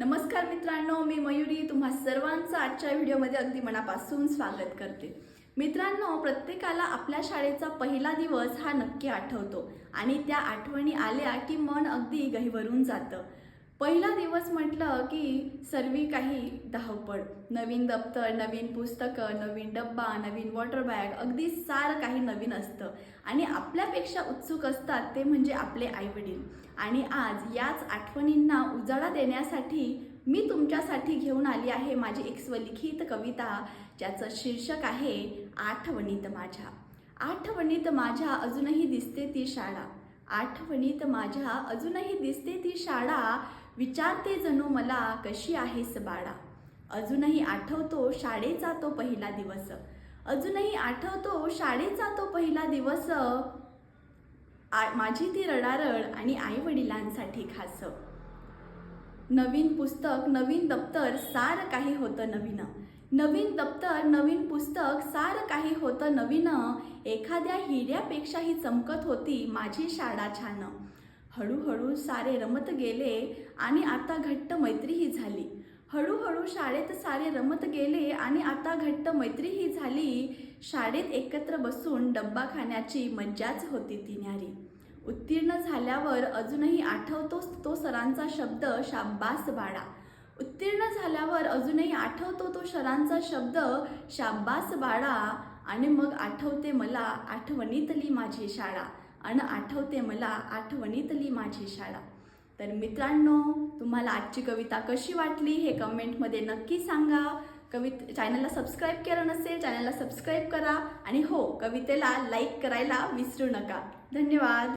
नमस्कार मित्रांनो मी मयुरी. तुम्हा सर्वांचं आजच्या व्हिडिओमध्ये अगदी मनापासून स्वागत करते. मित्रांनो प्रत्येकाला आपल्या शाळेचा पहिला दिवस हा नक्की आठवतो आणि त्या आठवणी आल्या की मन अगदी गहिवरून जातं. पहिला दिवस म्हटलं की सर्वी काही धावपळ. नवीन दप्तर नवीन पुस्तकं नवीन डब्बा नवीन वॉटर बॅग अगदी सारं काही नवीन असतं. आणि आपल्यापेक्षा उत्सुक असतात ते म्हणजे आपले आईवडील. आणि आज याच आठवणींना उजाळा देण्यासाठी मी तुमच्यासाठी घेऊन आली आहे माझी एक स्वलिखित कविता ज्याचं शीर्षक आहे आठवणीत माझ्या. आठवणीत माझ्या अजूनही दिसते ती शाळा. आठवणीत माझ्या अजूनही दिसते ती शाळा. विचारते जणू मला कशी आहेस बाळा? अजूनही आठवतो शाळेचा तो पहिला दिवस. अजूनही आठवतो शाळेचा तो पहिला दिवस. आ- माझी ती रडारड आणि आई वडिलांसाठी खास. नवीन पुस्तक नवीन दप्तर सारं काही होतं नवीन. नवीन दप्तर नवीन पुस्तक सारं काही होतं नवीन. एखाद्या हिऱ्यापेक्षाही चमकत होती माझी शाळा छान. हळूहळू सारे रमत गेले आणि आता घट्ट मैत्रीही झाली. हळूहळू शाळेत सारे रमत गेले आणि आता घट्ट मैत्रीही झाली. शाळेत एकत्र बसून डब्बा खाण्याची मज्जाच होती ती न्यारी. उत्तीर्ण झाल्यावर अजूनही आठवतोच तो सरांचा शब्द शाब्बास बाळा. उत्तीर्ण झाल्यावर अजूनही आठवतो तो शरांचा शब्द शाब्बास बाळा आणि मग आठवते मला आठवणीतली माझी शाळा आणि आठवते मला आठवणीतली माझी शाळा. तर मित्रांनो तुम्हाला आजची कविता कशी वाटली हे कमेंटमध्ये नक्की सांगा. कवित चॅनलला सबस्क्राईब केलं नसेल चॅनलला सबस्क्राईब करा. आणि हो कवितेला लाईक करायला विसरू नका. धन्यवाद.